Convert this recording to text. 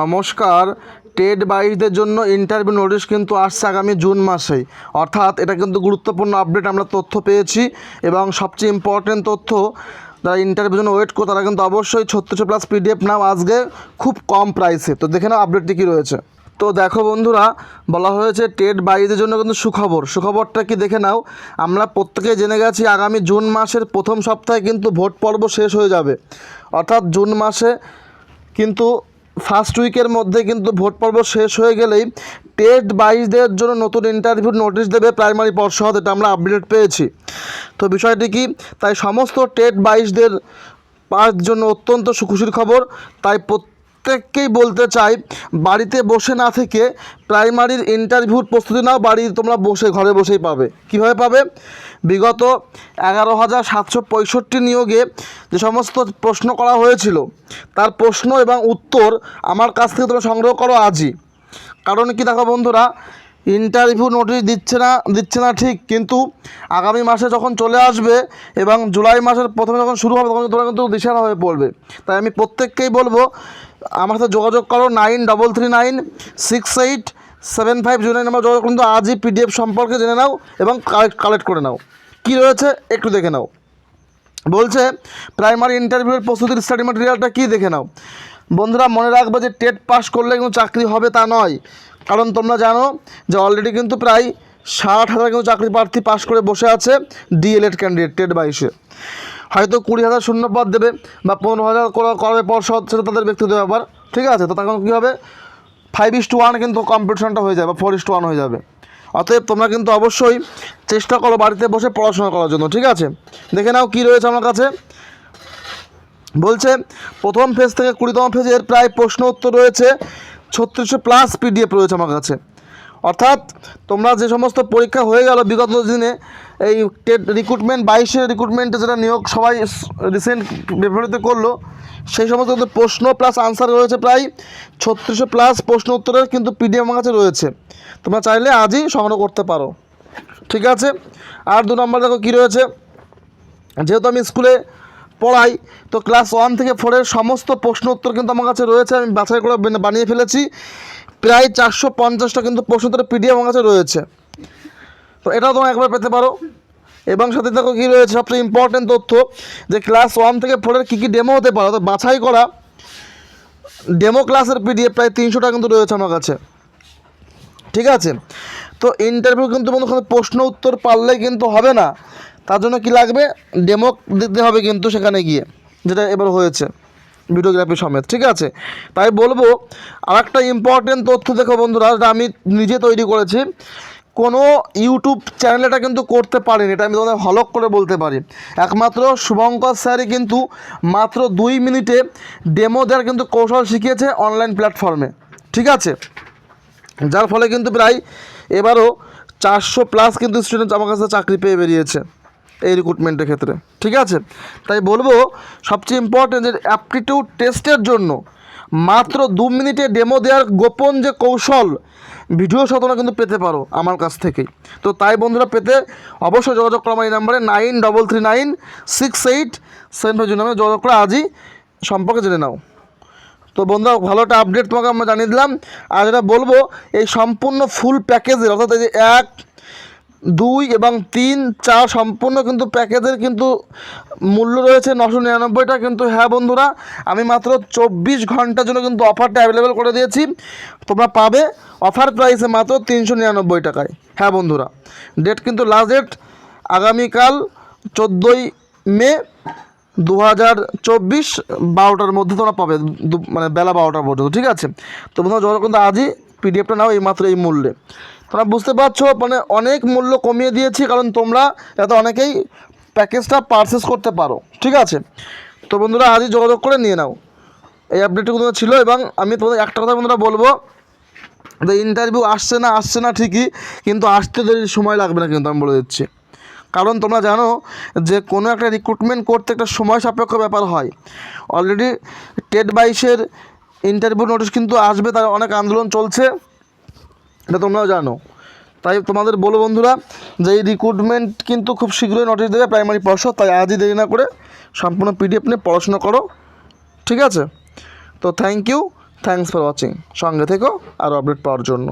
নমস্কার। টেট বাইশদের জন্য interview notice কিন্তু আসছে আগামী জুন মাসেই। অর্থাৎ এটা কিন্তু গুরুত্বপূর্ণ আপডেট আমরা তথ্য পেয়েছি এবং সবচেয়ে ইম্পর্টেন্ট তথ্য, যারা ইন্টারভিউ জন্য ওয়েট করে, তারা কিন্তু অবশ্যই ছত্রিশশো প্লাস পিডিএফ নাও আজকে খুব কম প্রাইসে তো দেখে নাও আপডেটটি কী রয়েছে। তো দেখো বন্ধুরা, বলা হয়েছে টেট বাইশদের জন্য কিন্তু সুখবর। সুখবরটা কি দেখে নাও, আমরা প্রত্যেকেই জেনে গেছি আগামী জুন মাসের প্রথম সপ্তাহে কিন্তু ভোট পর্ব শেষ হয়ে যাবে। অর্থাৎ জুন মাসে কিন্তু ফার্স্ট উইকের মধ্যে কিন্তু ভোট পর্ব শেষ হয়ে গেলেই টেট বাইশদের জন্য নতুন ইন্টারভিউ নোটিশ দেবে প্রাইমারি পর্ষদ এটা আমরা আপডেট পেয়েছি। তো বিষয়টি কি? তাই সমস্ত টেট বাইশদের পাওয়ার জন্য অত্যন্ত সুখুশির খবর। তাই প্রত্যেককেই বলতে চাই, বাড়িতে বসে না থেকে প্রাইমারির ইন্টারভিউর প্রস্তুতি নাও, বাড়ি তোমরা বসে, ঘরে বসেই পাবে। কীভাবে পাবে? বিগত এগারো হাজার সাতশো পঁয়ষট্টি নিয়োগে যে সমস্ত প্রশ্ন করা হয়েছিল, তার প্রশ্ন এবং উত্তর আমার কাছ থেকে তোমরা সংগ্রহ করো আজই। কারণ কি দেখো বন্ধুরা, ইন্টারভিউ নোটিশ দিচ্ছে না দিচ্ছে না ঠিক, কিন্তু আগামী মাসে যখন চলে আসবে এবং জুলাই মাসের প্রথমে যখন শুরু হবে, তখন তোমরা কিন্তু দিশারা হয়ে পড়বে। তাই আমি প্রত্যেককেই বলব আমার সাথে যোগাযোগ করো, nine double three nine six eight seven five zero nine number যোগাযোগ কিন্তু আজই পিডিএফ সম্পর্কে জেনে নাও এবং কালেক্ট কালেক্ট করে নাও। কী রয়েছে একটু দেখে নাও। বলছে প্রাইমারি ইন্টারভিউয়ের প্রস্তুতির স্টাডি ম্যাটেরিয়ালটা কী দেখে নাও। বন্ধুরা, মনে রাখবে যে টেট পাস করলে কিন্তু চাকরি হবে তা নয়। কারণ তোমরা জানো যে অলরেডি কিন্তু প্রায় ষাট হাজার কিন্তু চাকরি প্রার্থী পাস করে বসে আছে ডিএলএড ক্যান্ডিডেট টেট বাইশে। হয়তো কুড়ি হাজার শূন্য পদ দেবে বা পনেরো হাজার করা করবে পর্ষদ সেটা তাদের ব্যক্তিগত ব্যাপার। ঠিক আছে? তো তখন কী হবে? ফাইভ ইস টু ওয়ান কিন্তু কম্পিটিশনটা হয়ে যাবে বা ফোর ইস টু ওয়ান হয়ে যাবে। অতএব তোমরা কিন্তু অবশ্যই চেষ্টা করো বাড়িতে বসে পড়াশোনা করার জন্য, ঠিক আছে? দেখে নাও কী রয়েছে আমার কাছে। বলছে, প্রথম ফেজ থেকে কুড়িতম ফেজের প্রায় প্রশ্ন উত্তর রয়েছে। ছত্রিশশো প্লাস পিডিএফ রয়েছে আমার কাছে। অর্থাৎ তোমরা যে সমস্ত পরীক্ষা হয়ে গেল বিগত দিনে, এই টেট রিক্রুটমেন্ট বাইশের রিক্রুটমেন্টে যেটা নিয়োগ সবাই রিসেন্ট ফেব্রুয়ারিতে করল, সেই সমস্ত কিন্তু প্রশ্ন প্লাস আনসার রয়েছে প্রায় ছত্রিশশো প্লাস প্রশ্ন উত্তরের কিন্তু পিডিএফ আমার কাছে রয়েছে। তোমরা চাইলে আজই সংগ্রহ করতে পারো। ঠিক আছে? আর দু নম্বর দেখো কী রয়েছে? যেহেতু আমি স্কুলে পড়াই, তো ক্লাস ওয়ান থেকে ফোরের সমস্ত প্রশ্ন উত্তর কিন্তু আমার কাছে রয়েছে, আমি বাছাই করে বানিয়ে ফেলেছি। প্রায় চারশো পঞ্চাশটা কিন্তু প্রশ্ন উত্তরের পিডিএফ আমার কাছে রয়েছে। তো এটাও তোমার একবার পেতে পারো। এবং সাথে দেখো কী রয়েছে, সবচেয়ে ইম্পর্টেন্ট তথ্য যে ক্লাস ওয়ান থেকে ফোরের কী কী ডেমো হতে পারে, অর্থাৎ বাছাই করা ডেমো ক্লাসের পিডিএফ প্রায় তিনশোটা কিন্তু রয়েছে আমার কাছে। ঠিক আছে? তো ইন্টারভিউ কিন্তু ওখানে প্রশ্ন উত্তর পারলে কিন্তু হবে না। তার জন্য কি লাগবে? ডেমো দিতে হবে কিন্তু সেখানে গিয়ে, যেটা এবার হয়েছে। ভিডিওগ্রাফি সমেত, ঠিক আছে? তাই বলব, আরেকটা ইম্পর্টেন্ট তথ্য দেখো বন্ধুরা, যেটা আমি নিজে তৈরি করেছি। কোনো ইউটিউব চ্যানেল এটা কিন্তু করতে পারেনি, এটা আমি তোমাদের হলক করে বলতে পারি। একমাত্র শুভঙ্কর স্যারই কিন্তু মাত্র দুই মিনিটে ডেমো দেওয়ার কিন্তু কৌশল শিখিয়েছে অনলাইন প্ল্যাটফর্মে ঠিক আছে? যার ফলে কিন্তু প্রায় এবারও চারশো প্লাস কিন্তু স্টুডেন্ট আমার কাছে চাকরি পেয়ে বেরিয়েছে। এই রিক্রুটমেন্টের ক্ষেত্রে। ঠিক আছে? তাই বলব, সবচেয়ে ইম্পর্টেন্ট যে অ্যাপটিটিউড টেস্টের জন্য মাত্র দু মিনিটে ডেমো দেওয়ার গোপন যে কৌশল ভিডিও তোমরা কিন্তু পেতে পারো আমার কাছ থেকেই। তো তাই বন্ধুরা পেতে অবশ্যই যোগাযোগ করো আমার এই নাম্বারে nine double three nine six eight seven five নাম্বারে যোগাযোগ করে আজই সম্পর্কে জেনে নাও। তো বন্ধুরা, ভালো একটা আপডেট তোমাকে আমরা জানিয়ে দিলাম। আর যেটা বলব, এই সম্পূর্ণ ফুল প্যাকেজের অর্থাৎ এই যে এক দুই এবং তিন, চার সম্পূর্ণ কিন্তু প্যাকেজের কিন্তু মূল্য রয়েছে নশো নিরানব্বইটা কিন্তু। হ্যাঁ বন্ধুরা, আমি মাত্র চব্বিশ ঘণ্টার জন্য কিন্তু অফারটা অ্যাভেলেবেল করে দিয়েছি। তোমরা পাবে অফার প্রাইসে মাত্র তিনশো নিরানব্বই টাকায়। হ্যাঁ বন্ধুরা ডেট কিন্তু লাস্ট ডেট আগামীকাল চোদ্দোই মে দু হাজার চব্বিশ বারোটার মধ্যে তোমরা পাবে মানে বেলা বারোটার পর্যন্ত ঠিক আছে? তো বন্ধুরা, যোগাযোগ কিন্তু আজই পিডিএফটা নাও এই মাত্র এই মূল্যে। তোমরা বুঝতে পারছ মানে অনেক মূল্য কমিয়ে দিয়েছি, কারণ তোমরা যাতে অনেকেই প্যাকেজটা পারচেস করতে পারো, ঠিক আছে? তো বন্ধুরা, আজই যোগাযোগ করে নিয়ে নাও। এই আপডেটটুকু ছিল, এবং আমি তোমাদের একটা কথা বন্ধুরা বলব, যে ইন্টারভিউ আসছে না আসছে না ঠিকই, কিন্তু আসতে দেরি, সময় লাগবে না কিন্তু আমি বলে দিচ্ছি। কারণ তোমরা জানো যে কোনো একটা রিক্রুটমেন্ট করতে একটা সময় সাপেক্ষ ব্যাপার হয়। অলরেডি টেট বাইশের ইন্টারভিউ নোটিশ কিন্তু আসবে, তার অনেক আন্দোলন চলছে। এটা তোমরাও জানো। তাই তোমাদের বলো বন্ধুরা যে এই রিক্রুটমেন্ট কিন্তু খুব শীঘ্রই নোটিশ দেবে প্রাইমারি পর্ষদ তাই আজই দেরি না করে সম্পূর্ণ পিডিএফ নিয়ে পড়াশোনা করো। ঠিক আছে? তো thank you thanks for watching সঙ্গে থেকো আরও আপডেট পাওয়ার জন্য।